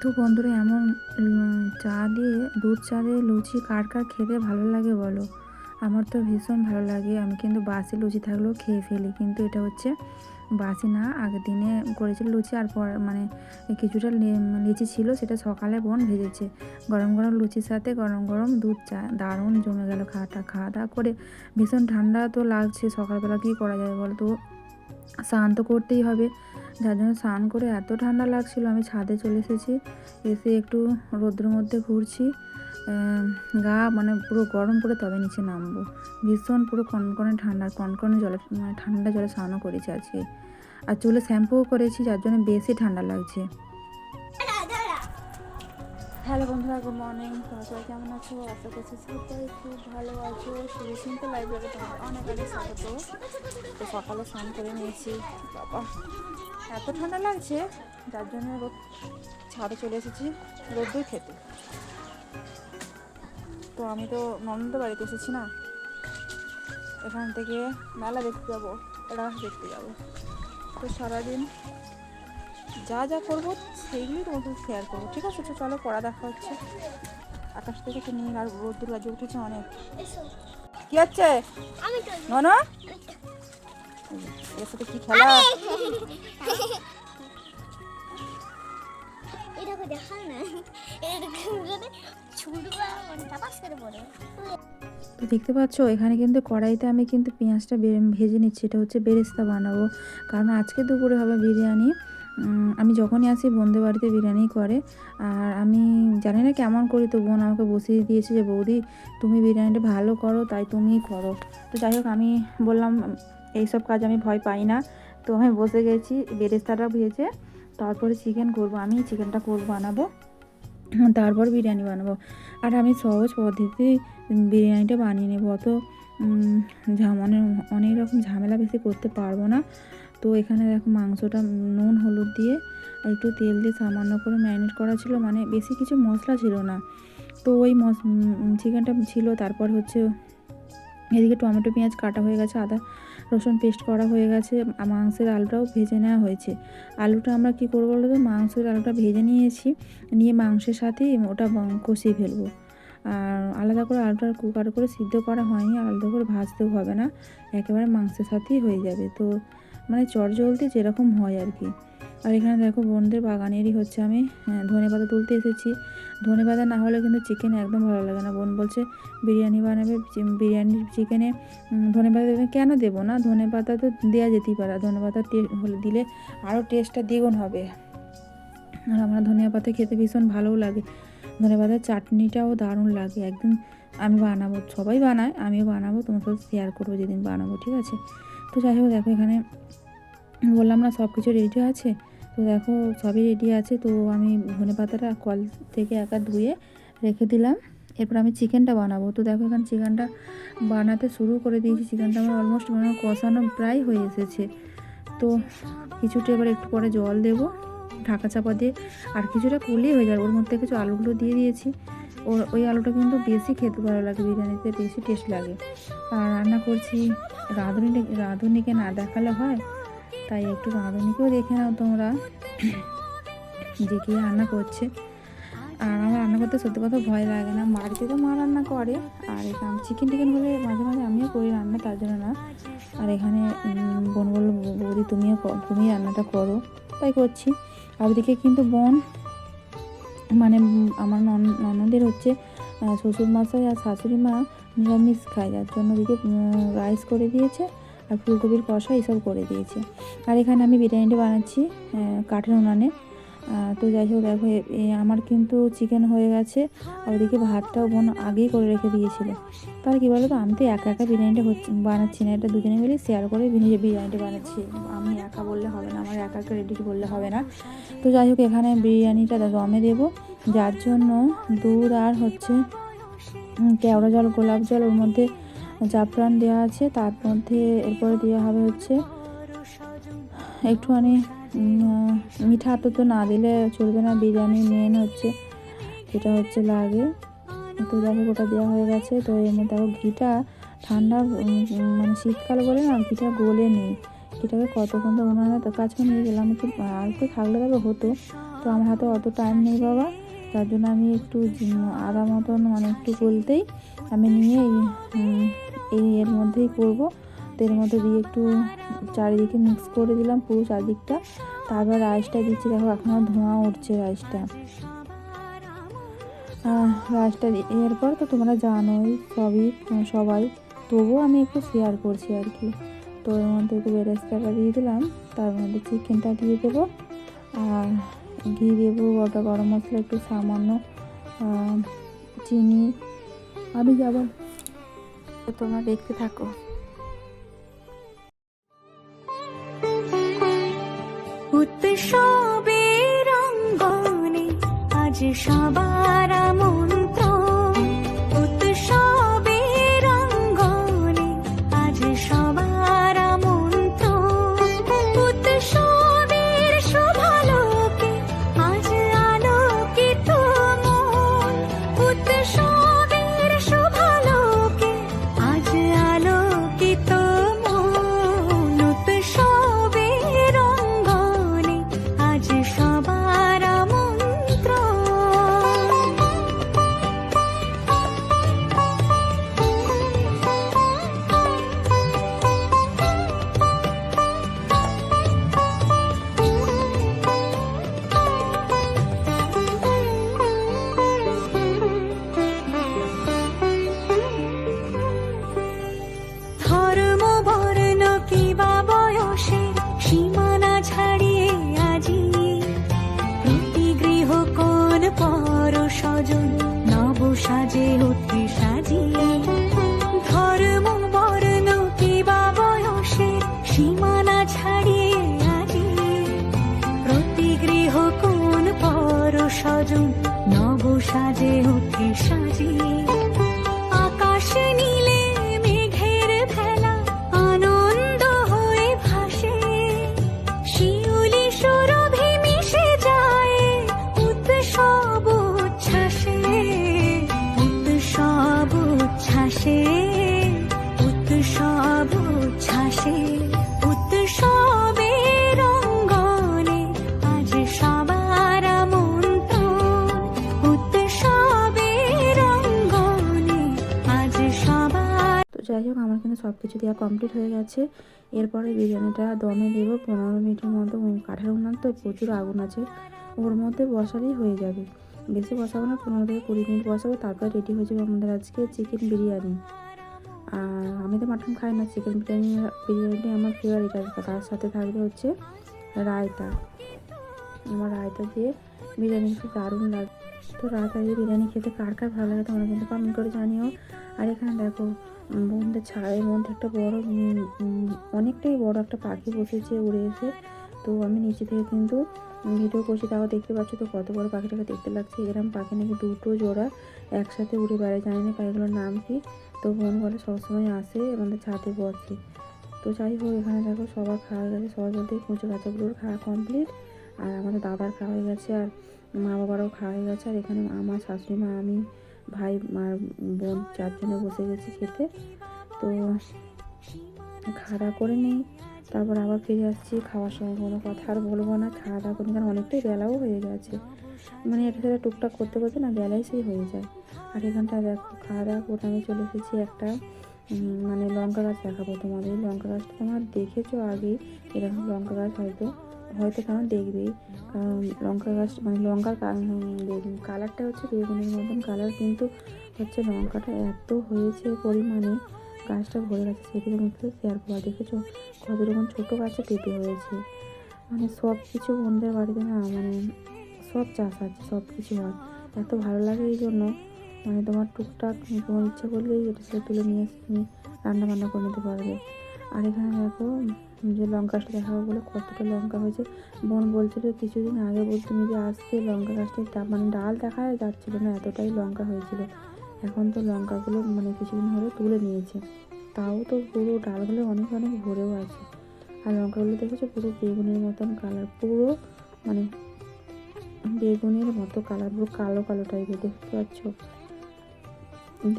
তো বন্ধুরা, এমন চা দিয়ে, দুধ চা দিয়ে লুচি কার কার খেতে ভালো লাগে বলো? আমার তো ভীষণ ভালো লাগে। আমি কিন্তু বাসি লুচি থাকলেও খেয়ে ফেলি। কিন্তু এটা হচ্ছে বাসি না। আগের দিনে করেছিল লুচি, আর পর মানে কিছুটা লিচি ছিল, সেটা সকালে বোন ভেজেছে। গরম গরম লুচির সাথে গরম গরম দুধ চা। দারুণ জমে গেল খাওয়াটা। খাওয়া দাওয়া করে ভীষণ ঠান্ডা তো লাগছে। সকালবেলা কী করা যায় বলো তো? তো করতেই হবে। যার জন্য স্নান করে এত ঠান্ডা লাগছিল, আমি ছাদে চলে এসেছি। এসে একটু রোদ্রের মধ্যে ঘুরছি। গা মানে পুরো গরম পড়ে তবে নিচে নামবো। ভীষণ পুরো কনকনে ঠান্ডা, কনকনে জলে মানে ঠান্ডা জলে স্নানও করেছি আজকে। আর চুলে শ্যাম্পুও করেছি, যার জন্য বেশি ঠান্ডা লাগছে। হ্যালো বন্ধুরা, গুড মর্নিং। তোমরা সবাই কেমন আছো? আশা করছি সবাই খুব ভালো আছো। শুধু শুনতে লাইব্রেরি তোমাদের অনেক অনেক স্বাগত। তো সকালে স্নান করে নিয়েছি। বাবা, এত ঠান্ডা লাগছে, যার জন্য রোদ ছাদে চলে এসেছি রোদ্দুর খেতে। তো আমি তো নন্দ বাড়িতে এসেছি না? এখান থেকে মেলা দেখতে যাব রাস দেখতে যাব। তো সারাদিন যা যা করব সেইগুলোই তোমাদের শেয়ার করব। ঠিক আছে তো চলো পড়া দেখা হচ্ছে। আকাশ থেকে তো নীল আর রোদ্দুর বাজে উঠেছে অনেক। কি হচ্ছে? তো এর সাথে কি খেলা? মানে তো দেখতে পাচ্ছ এখানে কিন্তু কড়াইতে আমি কিন্তু পেঁয়াজটা ভেজে নিচ্ছি। এটা হচ্ছে বেরেস্তা বানাবো। কারণ আজকে দুপুরে হবে বিরিয়ানি। আমি যখনই আসি বন্ধু বাড়িতে বিরিয়ানি করে আর আমি জানি না কেমন করি তো বোন আমাকে বসিয়ে দিয়েছে যে বৌদি তুমি বিরিয়ানিটা ভালো করো তাই তুমিই করো। তো যাই হোক আমি বললাম এইসব কাজ আমি ভয় পাই না। তো আমি বসে গেছি বেরেস্তাটা ভেজে তারপরে চিকেন করব আমি চিকেনটা করব বানাবো তারপর বিরিয়ানি বানাবো। আর আমি সহজ পদ্ধতিতে বিরিয়ানিটা বানিয়ে নেব অত উম, ঝা- মানে অনেক রকম ঝামেলা বেশি করতে পারব না। তো এখানে দেখো মাংসটা নুন, হলুদ দিয়ে একটু তেল দিয়ে সামান্য করে ম্যারিনেট করা ছিল মানে বেশি কিছু মশলা ছিল না। তো ওই মশ চিকেনটা ছিল, তারপর হচ্ছে এদিকে টমেটো, পেঁয়াজ কাটা হয়ে গেছে, আদা, রসুন পেস্ট করা হয়ে গেছে মাংসের আলুটাও ভেজে নেওয়া হয়েছে। আলুটা আমরা কি করব বলো তো? মাংসের আলুটা ভেজে নিয়েছি, নিয়ে মাংসের সাথেই ওটা কষিয়ে ফেলব। আর আলাদা করে আলুটা কুকার করে সিদ্ধ করা হয়নি আলাদা করে ভাজতেও হবে না, একেবারে মাংসের সাথেই হয়ে যাবে। তো মানে চট জলদি যেরকম হয় আর কি। আর এখানে দেখো বোনদের বাগানেরই হচ্ছে আমি ধনে পাতা তুলতে এসেছি। ধনে পাতা না হলে কিন্তু চিকেন একদম ভালো লাগে না। বোন বলছে বিরিয়ানি বানাবে বিরিয়ানির চিকেনে ধনে পাতা দেবে। কেন দেবো না? ধনে পাতা তো দেওয়া যেতেই পারে। ধনে পাতা হলে দিলে আরও টেস্টটা দ্বিগুণ হবে। আর আমার ধনিয়া পাতা খেতে ভীষণ ভালোও লাগে। ধনে পাতার চাটনিটাও দারুণ লাগে। একদিন আমি বানাবো, সবাই বানায়, আমিও বানাবো, তোমার সাথে শেয়ার করব যেদিন বানাবো, ঠিক আছে? তো যাই হোক, দেখো এখানে বললাম না সব কিছু রেডি আছে। তো দেখো সবই রেডি আছে, তো আমি ধনে পাতাটা কল থেকে একা ধুয়ে রেখে দিলাম। এরপর আমি চিকেনটা বানাবো। তো দেখো এখানে চিকেনটা বানাতে শুরু করে দিয়েছি। চিকেনটা আমার অলমোস্ট মানে কষানো প্রায় হয়ে এসেছে। তো কিছুটা এবার একটু পরে জল দেবো, ঢাকা চাপা দিয়ে। আর কিছুটা কুলেই হয়ে যাবে, ওর মধ্যে কিছু আলুগুলো দিয়ে দিয়েছি। ওই আলুটা কিন্তু বেশি খেতে ভালো লাগে, বিরিয়ানিতে বেশি টেস্ট লাগে। আর রান্না করছি রাঁধুনি রাঁধুনিকে না দেখালে হয়, তাই একটু রাঁধুনিকেও দেখে নাও তোমরা যে কী রান্না করছে। আর আমার রান্না করতে সত্যি কথা ভয় লাগে না বাড়িতে তো মা রান্না করে, আর এখানে চিকেন টিকেন হলে মাঝে মাঝে আমিও করি রান্না, তার জন্য না। আর এখানে বোন বলল, বৌদি, তুমিও তুমি রান্নাটা করো। তাই করছি। আর ওদিকে কিন্তু বোন মানে আমার নন- ননদের হচ্ছে শ্বশুর মশাই আর শাশুড়ি মা নিরামিষ খায়, যার জন্য দিকে রাইস করে দিয়েছে আর ফুলকপির কষা এসব করে দিয়েছে। আর এখানে আমি বিরিয়ানিটা বানাচ্ছি কাঠের উনানে। তো যাই হোক, দেখো আমার কিন্তু চিকেন হয়ে গেছে, আর ওদিকে ভাতটাও বোন আগেই করে রেখে দিয়েছিল। তার কী বলো তো আমি তো একা একা বিরিয়ানিটা হচ্ছে, বানাচ্ছি না, এটা দুজনে মিলে শেয়ার করে বিরিয়ানি, বিরিয়ানিটা বানাচ্ছি। আমি একা বললে হবে না, আমার একা একা রেডি বললে হবে না। তো যাই হোক, এখানে বিরিয়ানিটা দমে দেবো। যার জন্য দুধ আর হচ্ছে কেওড়া জল, গোলাপ জল, ওর মধ্যে জাফরান দেওয়া আছে, তার মধ্যে এরপরে দেওয়া হবে হচ্ছে একটুখানি মিঠা তো তো না দিলে চলবে না বিরিয়ানি মেন হচ্ছে, যেটা হচ্ছে লাগে। তো হোক ওটা দেওয়া হয়ে গেছে, তো এর মধ্যে দেখো ঘিটা ঠান্ডা মানে শীতকাল বলে না, ঘিটা গলে নেই। ঘিটাকে কতক্ষণ তো উনানে তো কাছে নিয়ে গেলাম একটু আর একটু থাকলে তবে হতো। তো আমার হাতে অত টাইম নেই বাবা, তার জন্য আমি একটু আদা মতন মানে একটু বলতেই আমি নিয়ে এই এর মধ্যেই করব। তো এর মধ্যে দিয়ে একটু চারিদিকে মিক্স করে দিলাম পুরো চারদিকটা। তারপর রাইসটা দিচ্ছি। দেখো এখনও ধোঁয়া উঠছে রাইসটা রাইসটা দি- এরপর তো তোমরা জানোই, সবই, সবাই। তবুও আমি একটু শেয়ার করছি আর কি। তো এর মধ্যে একটু বেরেস্তাটা দিয়ে দিলাম। তার মধ্যে চিকেনটা দিয়ে দেবো। আর ঘি দেবো, গোটা গরম মশলা, একটু সামান্য চিনি। আমি তো তোমরা দেখতে থাকো। 说 স্বজন নব সাজে ওঠে সাজিয়ে যাই হোক, আমার কিন্তু সব কিছু দেওয়া কমপ্লিট হয়ে গেছে। এরপরে বিরিয়ানিটা দমে দেবো পনেরো মিনিটের মতো কাঠের উনান তো প্রচুর আগুন আছে। ওর মধ্যে বসালেই হয়ে যাবে। বেশি বসাবো না, পনেরো থেকে কুড়ি মিনিট বসাবো, তারপর রেডি হয়ে যাবে আমাদের আজকে চিকেন বিরিয়ানি। আর আমি তো মাটন খাই না চিকেন বিরিয়ানি, বিরিয়ানিটাই আমার ফেভারিট আর তার সাথে থাকবে হচ্ছে রায়তা। আমার রায়তা দিয়ে বিরিয়ানি খেতে দারুণ লাগে। তো রায়তা দিয়ে বিরিয়ানি খেতে কার কার ভালো লাগে তোমরা কিন্তু কমেন্ট করে জানিও। আর এখানে দেখো বন্ধের ছাদের মধ্যে একটা বড় অনেকটাই বড় একটা পাখি বসেছে উড়ে এসে। তো আমি নিচে থেকে কিন্তু ভিডিও করছি, তাও দেখতে পাচ্ছ তো কত বড় পাখিটাকে দেখতে লাগছে। এরকম পাখি নাকি দুটো জোড়া একসাথে উড়ে বেড়ায়, জানি না পাখিগুলোর নাম কি। তো বোন বলে সবসময় আসে আমাদের ছাদে বসে। তো যাই হোক, এখানে দেখো সবার খাওয়া হয়ে গেছে, সবার বলতে কুচো কাচাগুলোর খাওয়া কমপ্লিট আর আমাদের দাদার খাওয়া হয়ে গেছে, আর মা বাবারও খাওয়া হয়ে গেছে, আর এখানে আমার শাশুড়ি মা, আমি ভাই, মার বোন চারজনে বসে গেছি খেতে। তো খাওয়া করে নিই। তারপর আবার ফিরে আসছি, খাওয়ার সময় কোনো কথা আর বলব না। খাওয়া দাওয়া করি কারণ অনেকটাই বেলাও হয়ে গেছে। মানে একটা সেটা টুকটাক করতে করতে না বেলাই সেই হয়ে যায়। আর এখানটা দেখো খাওয়া দাওয়া করে আমি চলে এসেছি একটা মানে লঙ্কা গাছ দেখাবো তোমাদের। লঙ্কা গাছটা তোমরা দেখেছ আগে, এরকম লঙ্কা গাছ হয়তো হয়তো কারণ দেখবেই কারণ লঙ্কা গাছ মানে লঙ্কার কালারটা হচ্ছে বেগুনের মতন কালার কিন্তু হচ্ছে লঙ্কাটা এত হয়েছে পরিমাণে, গাছটা ভরে গেছে। আমি একটু শেয়ার করা দেখেছ কত রকম ছোটো গাছে পেঁপে হয়েছে। মানে সব কিছু বোনদের বাড়িতে না মানে সব চাষ আছে, সব কিছু হয়। এত ভালো লাগে এই জন্য মানে তোমার টুকটাক তোমার ইচ্ছা করলেই এটা সেটা তুলে নিয়ে এসে তুমি রান্না বান্না করে নিতে পারবে। আর এখানে দেখো যে লঙ্কা গাছটা দেখাবো বলে কতটা লঙ্কা হয়েছে। বোন বলছিল কিছুদিন আগে বল তুমি যে আসতে লঙ্কা গাছটা মানে ডাল দেখা যাচ্ছিল না, এতটাই লঙ্কা হয়েছিল। এখন তো লঙ্কাগুলো মানে কিছুদিন হলে তুলে নিয়েছে। তাও তো পুরো ডালগুলো অনেক অনেক ভরেও আছে। আর লঙ্কাগুলো দেখেছ পুরো বেগুনের মতন কালার পুরো মানে বেগুনের মতো কালার পুরো কালো কালো টাইপের দেখতে পাচ্ছ?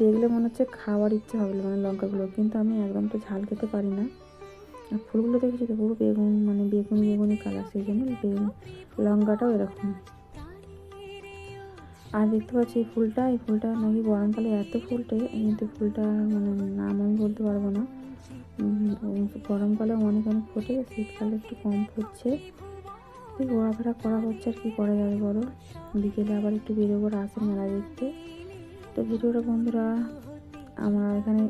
দেখলে মনে হচ্ছে খাওয়ার ইচ্ছা হবে মানে লঙ্কাগুলো। কিন্তু আমি একদম তো ঝাল খেতে পারি না। আর ফুলগুলো দেখেছি তো? পুরো বেগুন মানে বেগুন, বেগুনি কালার সেই জন্য বেগুন, লঙ্কাটাও এরকম। আর দেখতে পাচ্ছি এই ফুলটা এই ফুলটা নাকি গরমকালে এত ফুলটে, কিন্তু ফুলটা মানে নাম আমি বলতে পারব না। গরমকালে অনেক অনেক ফোটে, শীতকালে একটু কম ফুটছে। ঘোরাফেরা করা হচ্ছে আর কি করা যাবে বলো? বিকেলে আবার একটু বেরোবো রাসের মেলা দেখতে। তো ভিডিওটা বন্ধুরা, আমরা এখানে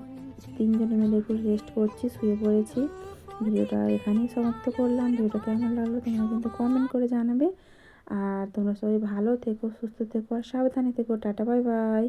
তিনজনে মিলে একটু রেস্ট করছি, শুয়ে পড়েছি। ভিডিওটা এখানেই সমাপ্ত করলাম। ভিডিওটা কেমন লাগল তোমরা কিন্তু কমেন্ট করে জানাবে। আর তোমরা সবাই ভালো থেকো, সুস্থ থেকো, আর সাবধানে থেকো। Tata bye bye